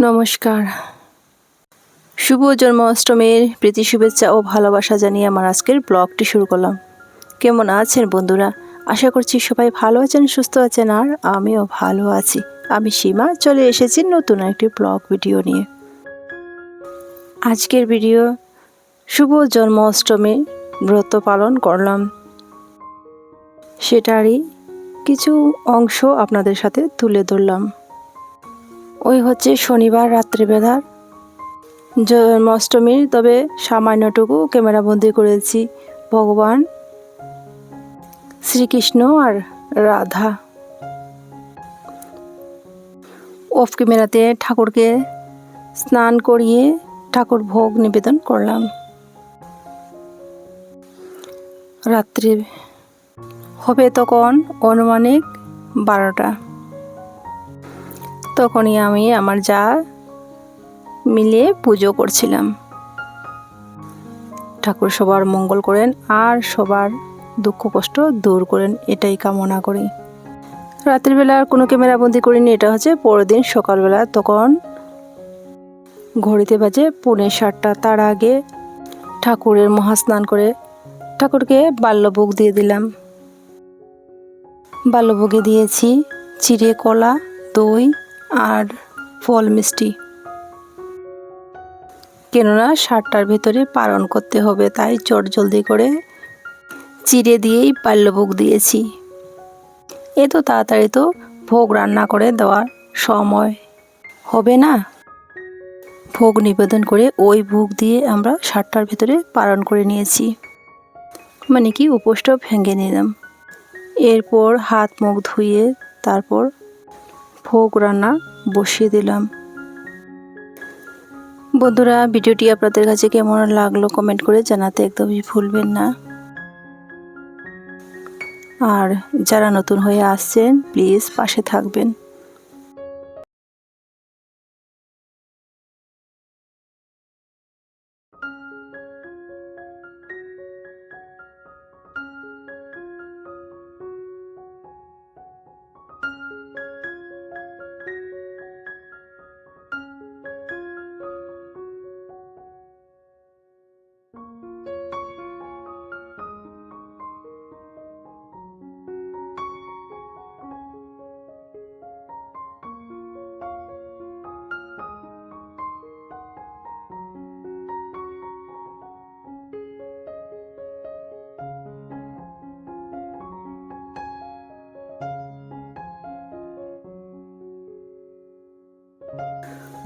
নমস্কার। শুভ জন্মাষ্টমীর প্রীতি শুভেচ্ছা ও ভালোবাসা জানিয়ে আমার আজকের ব্লগটি শুরু করলাম। কেমন আছেন বন্ধুরা? আশা করছি সবাই ভালো আছেন, সুস্থ আছেন, আর আমিও ভালো আছি। আমি সীমা, চলে এসেছি নতুন একটি ব্লগ ভিডিও নিয়ে। আজকের ভিডিও শুভ জন্মাষ্টমী ব্রত পালন করলাম। সেটারই কিছু অংশ আপনাদের সাথে তুলে ধরলাম। ওই হচ্ছে শনিবার রাত্রিবেলার জন্মাষ্টমীর তবে সামান্যটুকু ক্যামেরাবন্দি করেছি, ভগবান, শ্রীকৃষ্ণ আর রাধা। অফ ক্যামেরাতে ঠাকুরকে স্নান করিয়ে ঠাকুর ভোগ নিবেদন করলাম। রাত্রি হবে তখন অনুমানিক বারোটা। তখনই আমি আমার যা মিলে পুজো করছিলাম। ঠাকুর সবার মঙ্গল করেন, আর সবার দুঃখ কষ্ট দূর করেন, এটাই কামনা করি। রাত্রিবেলা আর কোনো ক্যামেরাবন্দি করিনি, এটা হচ্ছে পরের দিন সকালবেলা, তখন ঘড়িতে বাজে পৌনে সাতটা। তার আগে ঠাকুরের মহাস্নান করে ঠাকুরকে বাল্যভোগ দিয়ে দিলাম। বাল্যভোগে দিয়েছি চিড়ে কলা, দই আর ফল মিষ্টি। কেননা সাতটার ভেতরে পালন করতে হবে, তাই চট জলদি করে চিড়ে দিয়েই পাল্যভোগ দিয়েছি। এ তো তাড়াতাড়ি তো ভোগ রান্না করে দেওয়ার সময়। হবে না? ভোগ নিবেদন করে ওই ভোগ দিয়ে আমরা সাতটার ভেতরে পালন করে নিয়েছি। মানে কি, উপোসটা ভেঙে নিলাম। এরপর হাত মুখ ধুয়ে তারপর ভোগ রান্না বসিয়ে দিলাম। বন্ধুরা, ভিডিওটি আপনাদের কাছে কেমন লাগল কমেন্ট করে জানাতে একদমই ভুলবেন না। আর যারা নতুন হয়ে আসছেন, প্লিজ পাশে থাকবেন।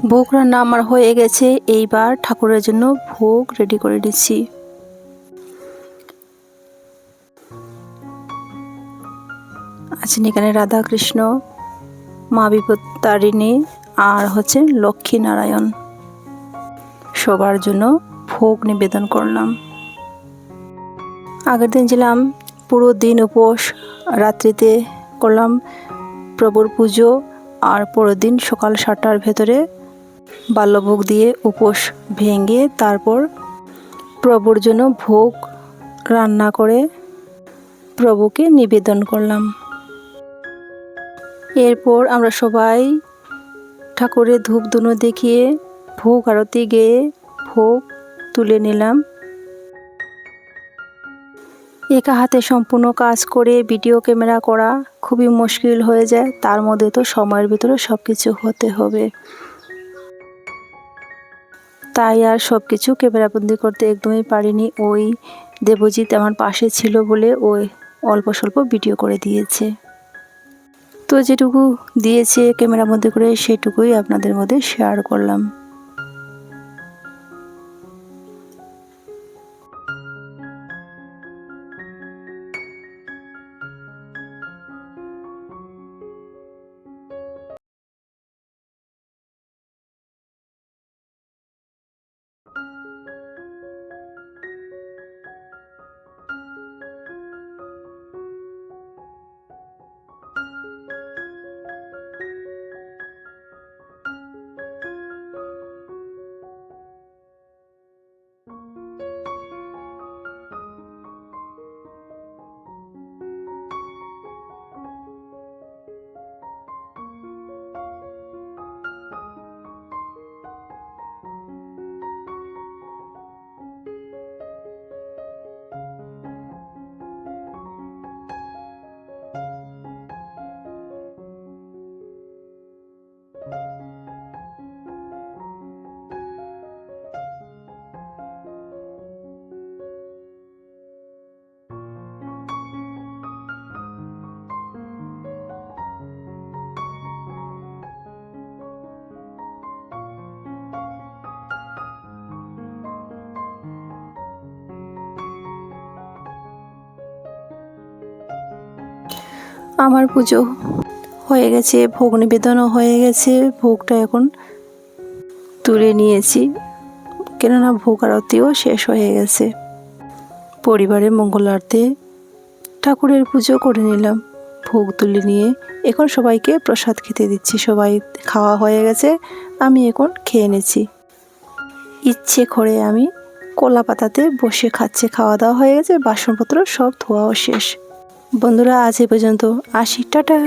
ভোগ রান্না আমার হয়ে গেছে, এইবার ঠাকুরের জন্য ভোগ রেডি করে দিচ্ছি আছেন এখানে রাধা কৃষ্ণ, মা বিপত্তারিণী আর হচ্ছে লক্ষ্মী নারায়ণ সবার জন্য ভোগ নিবেদন করলাম। আগের দিন ছিলাম, পুরো দিন উপোস, রাত্রিতে করলাম প্রভুর পুজো আর পরের দিন সকাল সাতটার ভেতরে বাল্যভোগ দিয়ে উপোস ভেঙে তারপর প্রভুর জন্য ভোগ রান্না করে প্রভুকে নিবেদন করলাম। এরপর আমরা সবাই ঠাকুরের ধূপ ধুনো দেখিয়ে ভোগ আরতি গেয়ে ভোগ তুলে নিলাম। একা হাতে সম্পূর্ণ কাজ করে ভিডিও ক্যামেরা করা খুবই মুশকিল হয়ে যায়, তার মধ্যে তো সময়ের ভিতরে সব কিছু হতে হবে। তাই আর সব কিছু ক্যামেরাবন্দি করতে একদমই পারিনি। ওই দেবজিৎ আমার পাশে ছিল বলে ওই অল্প স্বল্প ভিডিও করে দিয়েছে। তো যেটুকু দিয়েছে ক্যামেরাবন্দি করে সেটুকুই আপনাদের মধ্যে শেয়ার করলাম। আমার পুজো হয়ে গেছে, ভোগ নিবেদনও হয়ে গেছে, ভোগটা এখন তুলে নিয়েছি। কেননা ভোগ আরতিও শেষ হয়ে গেছে। পরিবারের মঙ্গলার্থে ঠাকুরের পুজো করে নিলাম। ভোগ তুলে নিয়ে এখন সবাইকে প্রসাদ খেতে দিচ্ছি। সবাই খাওয়া হয়ে গেছে, আমি এখন খেয়ে নেছি ইচ্ছে করে আমি কলা পাতাতে বসে খাচ্ছে, খাওয়া দাওয়া হয়ে গেছে, বাসনপত্র সব ধোয়াও শেষ। বন্ধুরা আজ এ পর্যন্ত। আসি টাটা।